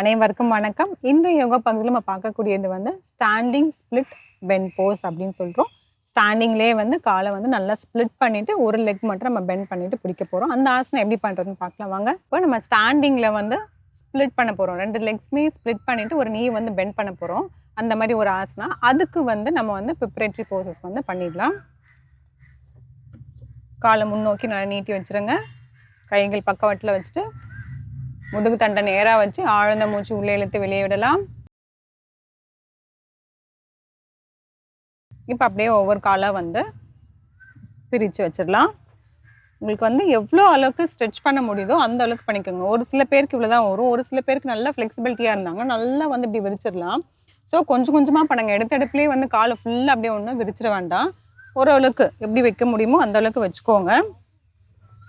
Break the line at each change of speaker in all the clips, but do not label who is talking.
அனைவருக்கும் வணக்கம். இந்த யோகா பகுதியில் நம்ம பார்க்கக்கூடியது வந்து ஸ்டாண்டிங் ஸ்பிளிட் பென் போஸ் அப்படின்னு சொல்கிறோம் ஸ்டாண்டிங்லேயே வந்து காலை வந்து நல்லா ஸ்ப்ளிட் பண்ணிவிட்டு ஒரு லெக் மட்டும் நம்ம பெண்ட் பண்ணிவிட்டு பிடிக்க போகிறோம் அந்த ஆசனம் எப்படி பண்ணுறதுன்னு பார்க்கலாம் வாங்க. இப்போ நம்ம ஸ்டாண்டிங்கில் வந்து ஸ்ப்ளிட் பண்ண போகிறோம் ரெண்டு லெக்ஸுமே ஸ்ப்ளிட் பண்ணிவிட்டு ஒரு நீ வந்து பெண்ட் பண்ண போகிறோம் அந்த மாதிரி ஒரு ஆசனா. அதுக்கு வந்து நம்ம வந்து ப்ரிப்பரேட்டரி போசஸ் வந்து பண்ணிடலாம். காலை முன்னோக்கி நல்லா நீட்டி வச்சிருங்க. கைகள் பக்கவாட்டில் வச்சுட்டு முதுகு தண்டை நேராக வச்சு ஆழ்ந்த மூச்சு உள்ளே இழுத்து வெளியே விடலாம். இப்போ அப்படியே ஒவ்வொரு காலாக வந்து பிரித்து வச்சிடலாம். உங்களுக்கு வந்து எவ்வளோ அளவுக்கு ஸ்ட்ரெச் பண்ண முடியுதோ அந்த அளவுக்கு பண்ணிக்கோங்க. ஒரு சில பேருக்கு இவ்வளோ தான் வரும். ஒரு சில பேருக்கு நல்லா ஃப்ளெக்சிபிலிட்டியாக இருந்தாங்க. நல்லா வந்து இப்படி விரிச்சிடலாம். ஸோ கொஞ்சம் கொஞ்சமாக பண்ணுங்கள் எடுத்த எடுப்புலேயே வந்து காலை ஃபுல்லாக அப்படியே ஒன்றும் விரிச்சிட வேண்டாம். ஓரளவுக்கு எப்படி வைக்க முடியுமோ அந்த அளவுக்கு வச்சுக்கோங்க.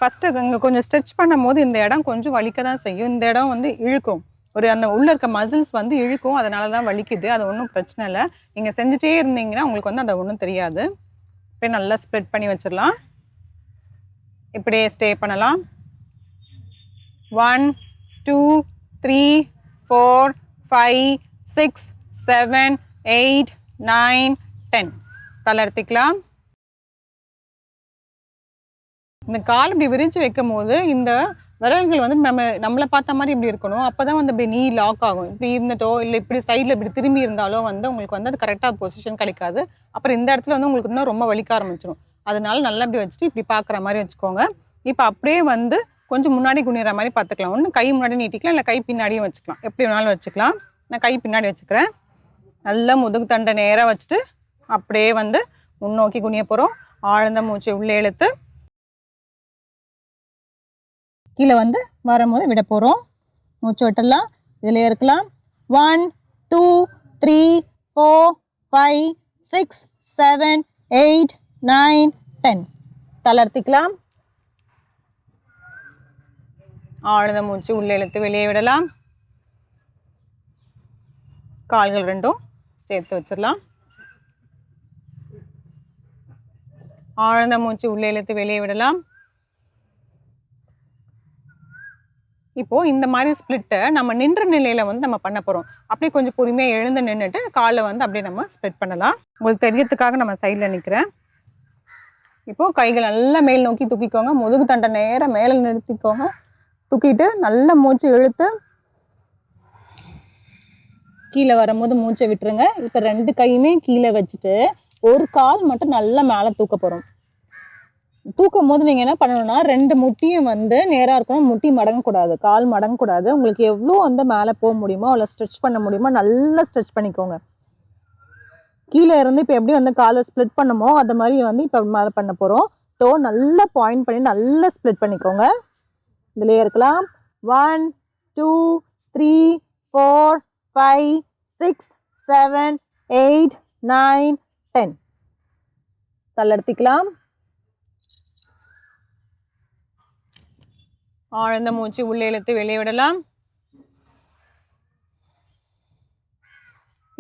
ஃபஸ்ட்டு இங்கே கொஞ்சம் ஸ்ட்ரெச் பண்ணும் போது இந்த இடம் கொஞ்சம் வலிக்க தான் செய்யும். இந்த இடம் வந்து இழுக்கும். ஒரு அந்த உள்ள இருக்க மசில்ஸ் வந்து இழுக்கும். அதனால தான் வலிக்குது. அது ஒன்றும் பிரச்சனை இல்லை. நீங்கள் செஞ்சுட்டே இருந்தீங்கன்னா உங்களுக்கு வந்து அதை ஒன்றும் தெரியாது. இப்படியே நல்லா ஸ்ப்ரெட் பண்ணி வச்சிடலாம். இப்படியே ஸ்டே பண்ணலாம். One two three four five six seven eight nine ten தளர்த்திக்கலாம் இந்த கால் இப்படி விரிச்சு வைக்கும் போது இந்த விரல்கள் வந்து நம்ம நம்மளை பார்த்த மாதிரி இப்படி இருக்கணும். அப்போ தான் வந்து இப்படி நீ லாக் ஆகும். இப்படி இருந்துட்டோ இல்லை இப்படி சைடில் இப்படி திரும்பி இருந்தாலோ வந்து உங்களுக்கு வந்து அது கரெக்டாக பொசிஷன் கிடைக்காது. அப்புறம் இந்த இடத்துல வந்து உங்களுக்கு இன்னும் ரொம்ப வலிக்க ஆரம்பிச்சிடும் அதனால நல்லா இப்படி வச்சுட்டு இப்படி பார்க்குற மாதிரி வச்சுக்கோங்க. இப்போ அப்படியே வந்து கொஞ்சம் முன்னாடி குனிற மாதிரி பார்த்துக்கலாம். ஒன்று கை முன்னாடி நீட்டிக்கலாம் இல்லை கை பின்னாடியும் வச்சுக்கலாம். எப்படி வேணாலும் வச்சுக்கலாம். நான் கை பின்னாடி வச்சுக்கிறேன். நல்லா முதுகு தண்டை நேராக வச்சுட்டு அப்படியே வந்து முன்னோக்கி குனிய போகிறோம் ஆழ்ந்த மூச்சை உள்ளே இழுத்து கீழே வந்து வரும்போது விட போகிறோம் மூச்சு விட்டுடலாம் இதில் இருக்கலாம். One two three four five six seven eight nine ten தளர்த்திக்கலாம். ஆழ்ந்த மூச்சு உள்ளே இழுத்து வெளியே விடலாம். கால்கள் ரெண்டும் சேர்த்து வச்சிடலாம். ஆழ்ந்த மூச்சு உள்ளே இழுத்து வெளியே விடலாம். இப்போ இந்த மாதிரி ஸ்ப்ளிட்டை நம்ம நின்ற நிலையில வந்து நம்ம பண்ண போறோம். அப்படியே கொஞ்சம் பொறுமையா எழுந்து நின்றுட்டு காலை வந்து அப்படியே நம்ம ஸ்ப்ளிட் பண்ணலாம். உங்களுக்கு தெரியறதுக்காக நம்ம சைட்ல நிக்கிறேன். இப்போ கைகள் நல்லா மேல் நோக்கி தூக்கிக்கோங்க. முதுகு தண்டை நேரம் மேலே நிறுத்திக்கோங்க. தூக்கிட்டு நல்ல மூச்சு இழுத்து கீழே வரும்போது மூச்சை விட்டுருங்க. இப்போ ரெண்டு கையுமே கீழே வச்சுட்டு ஒரு கால் மட்டும் நல்லா மேலே தூக்க போகிறோம் தூக்கும் போது நீங்கள் என்ன பண்ணணும்னா ரெண்டு முட்டியும் வந்து நேராக இருக்கணும். முட்டி மடங்கக்கூடாது. கால் மடங்கக்கூடாது. உங்களுக்கு எவ்வளோ வந்து மேலே போக முடியுமோ அவ்வளோ ஸ்ட்ரெச் பண்ண முடியுமோ நல்லா ஸ்ட்ரெச் பண்ணிக்கோங்க. கீழே இருந்து இப்போ எப்படி வந்து காலை ஸ்ப்ளிட் பண்ணுமோ அந்த மாதிரி வந்து இப்போ மேலே பண்ண போகிறோம் டோ நல்லா பாயிண்ட் பண்ணி நல்லா ஸ்ப்ளிட் பண்ணிக்கோங்க. இதுலேயே இருக்கலாம். One two three four five six seven eight nine ten. தள்ளெடுத்துக்கலாம். ஆழ்ந்த மூச்சு உள்ளே இழுத்து வெளியே விடலாம்.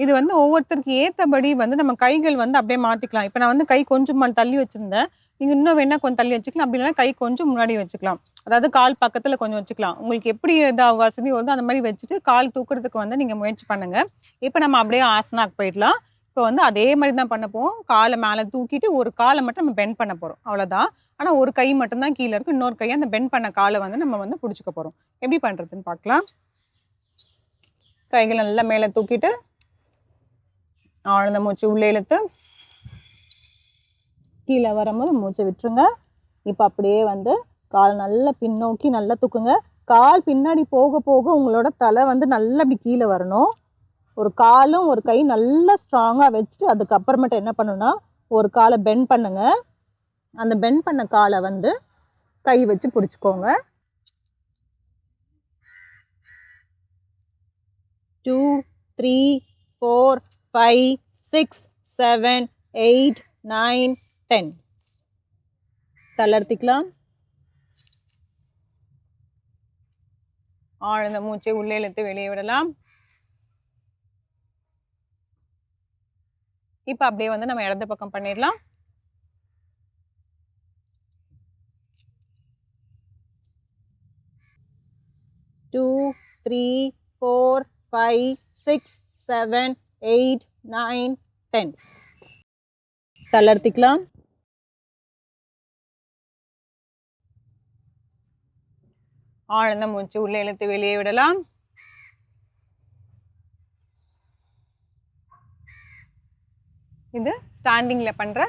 இது வந்து ஒவ்வொருத்தருக்கு ஏற்றபடி வந்து நம்ம கைகள் வந்து அப்படியே மாற்றிக்கலாம் இப்போ நான் வந்து கை கொஞ்சம் தள்ளி வச்சுருந்தேன். நீங்கள் இன்னும் வேணால் கொஞ்சம் தள்ளி வச்சுக்கலாம். அப்படி இல்லைன்னா கை கொஞ்சம் முன்னாடி வச்சுக்கலாம். அதாவது கால் பக்கத்தில் கொஞ்சம் வச்சுக்கலாம். உங்களுக்கு எப்படி இதாக வசதி வருதோ அந்த மாதிரி வச்சுட்டு கால் தூக்குறதுக்கு வந்து நீங்கள் முயற்சி பண்ணுங்கள் இப்போ நம்ம அப்படியே ஆசனாக்கு போயிடலாம். இப்போ வந்து அதே மாதிரி தான் பண்ண போகிறோம் காலை மேலே தூக்கிட்டு ஒரு காலை மட்டும் நம்ம பெண்ட் பண்ண போகிறோம் அவ்வளோதான் ஆனால் ஒரு கை மட்டும்தான் கீழே இருக்கும் இன்னொரு கையை அந்த பெண்ட் பண்ண காலை வந்து நம்ம வந்து பிடிச்சிக்க போகிறோம் எப்படி பண்ணுறதுன்னு பார்க்கலாம். கைகளை நல்லா மேலே தூக்கிட்டு ஆழ்ந்த மூச்சு உள்ளே இழுத்து கீழே வரும்போது மூச்சை விட்டுருங்க. இப்போ அப்படியே வந்து கால் நல்லா பின்னோக்கி நல்லா தூக்குங்க. கால் பின்னாடி போக போக உங்களோட தலை வந்து நல்லா அப்படி கீழே வரணும். ஒரு காலும் ஒரு கை நல்லா ஸ்ட்ராங்காக வச்சுட்டு அதுக்கப்புறமேட்டு என்ன பண்ணணும்னா ஒரு காலை பெண்ட் பண்ணுங்க. அந்த பெண்ட் பண்ண காலை வந்து கை வச்சு பிடிச்சிக்கோங்க. Two three four five six seven eight nine ten தளர்த்திக்கலாம். ஆழ்ந்த மூச்சை உள்ளே இழுத்து வெளியே விடலாம். இப்போ அப்படியே வந்து நம்ம இடது பக்கம் பண்ணிடலாம். Two three four five six seven eight nine ten தளர்த்திக்கலாம். ஆழ்ந்த மூச்சு உள்ளே இழுத்து வெளியே விடலாம். இது ஸ்டாண்டிங்கில் பண்ணுற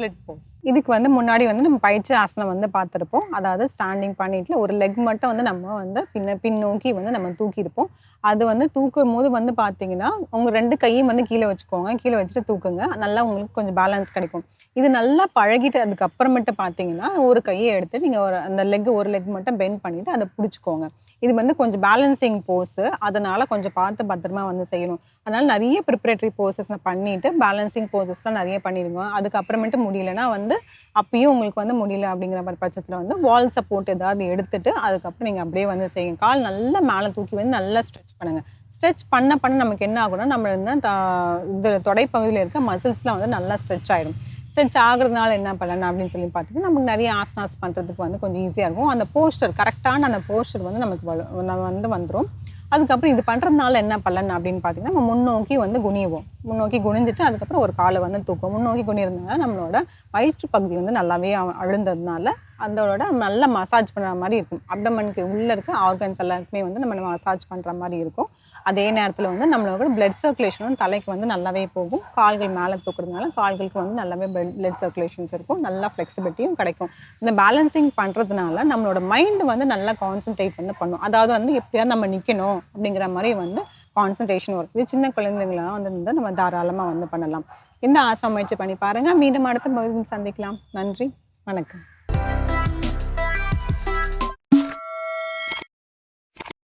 ஸ்ப்ளிட் போஸ் இதுக்கு வந்து முன்னாடி வந்து நம்ம பயிற்சி ஆசனம் வந்து பார்த்துருப்போம். அதாவது ஸ்டாண்டிங் பண்ணிட்டு ஒரு லெக் மட்டும் வந்து நம்ம வந்து பின்ன பின்னோக்கி வந்து நம்ம தூக்கியிருப்போம். அது வந்து தூக்கும் போது வந்து பார்த்தீங்கன்னா உங்கள் ரெண்டு கையும் வந்து கீழே வச்சுக்கோங்க. கீழே வச்சுட்டு தூக்குங்க. நல்லா உங்களுக்கு கொஞ்சம் பேலன்ஸ் கிடைக்கும். இது நல்லா பழகிட்டு அதுக்கப்புறமேட்டு பார்த்தீங்கன்னா ஒரு கையை எடுத்து நீங்கள் ஒரு அந்த லெக் ஒரு லெக் மட்டும் பெண்ட் பண்ணிட்டு அதை பிடிச்சிக்கோங்க. இது வந்து கொஞ்சம் பேலன்சிங் போஸு அதனால கொஞ்சம் பார்த்து பத்திரமா வந்து செய்யணும். அதனால நிறைய ப்ரிப்பரேட்டரி போர்சஸ் பண்ணிட்டு பேலன்சிங் போர்சஸ்லாம் நிறைய பண்ணிடுங்க. அதுக்கப்புறமேட்டு முடியலன்னா வந்து அப்பயும் உங்களுக்கு வந்து முடியல அப்படிங்கிற மாதிரி பட்சத்தில் வந்து வால் சப்போர்ட் ஏதாவது எடுத்துட்டு அதுக்கப்புறம் நீங்கள் அப்படியே வந்து செய்யுங்க. கால் நல்லா மேலே தூக்கி வந்து நல்லா ஸ்ட்ரெச் பண்ணுங்க. ஸ்ட்ரெச் பண்ண பண்ண நமக்கு என்ன ஆகும்னா நம்ம வந்து இந்த தொடைப்பகுதியில் இருக்க மசில்ஸ்லாம் வந்து நல்லா ஸ்ட்ரெச் ஆயிடும். ஸ்ட்ரெச் ஆகுறதுனால என்ன பண்ணலாம் அப்படின்னு சொல்லி பார்த்துட்டு நமக்கு நிறைய ஆசனாஸ் பண்ணுறதுக்கு வந்து கொஞ்சம் ஈஸியாக இருக்கும். அந்த போஸ்டர் கரெக்டான அந்த போஸ்டர் வந்து நமக்கு நம்ம வந்து வந்துடும் அதுக்கப்புறம் இது பண்ணுறதுனால என்ன பண்ணலாம் அப்படின்னு பார்த்தீங்கன்னா நம்ம முன்னோக்கி வந்து குனிவோம். முன்னோக்கி குனிஞ்சிட்டு அதுக்கப்புறம் ஒரு காலை வந்து தூக்கும் முன்னோக்கி குனிறதுனால நம்மளோட வயிற்று பகுதி வந்து நல்லாவே அழுந்ததுனால அதோட நல்லா மசாஜ் பண்ணுற மாதிரி இருக்கும். அப்டமனுக்கு உள்ளே இருக்க ஆர்கன்ஸ் எல்லாருக்குமே வந்து நம்ம மசாஜ் பண்ணுற மாதிரி இருக்கும். அதே நேரத்தில் வந்து நம்மளோட பிளட் சர்க்குலேஷனும் தலைக்கு வந்து நல்லாவே போகும். கால்கள் மேலே தூக்குறதுனால கால்களுக்கு வந்து நல்லாவே பிளட் சர்க்குலேஷன்ஸ் இருக்கும். நல்லா ஃப்ளெக்சிபிலிட்டியும் கிடைக்கும். இந்த பேலன்சிங் பண்ணுறதுனால நம்மளோட மைண்ட் வந்து நல்லா கான்சென்ட்ரேட் வந்து பண்ணும். அதாவது வந்து எப்படியாவது நம்ம நிற்கணும் அப்படிங்கிற மாதிரி வந்து கான்சன்ட்ரேஷன் வரும் இது சின்ன குழந்தைங்களாம் வந்து நம்ம தாராளமாக வந்து பண்ணலாம். இந்த ஆசிரம் முயற்சி பண்ணி பாருங்கள் மீண்டும் அடுத்த பகுதியில் சந்திக்கலாம். நன்றி. வணக்கம்.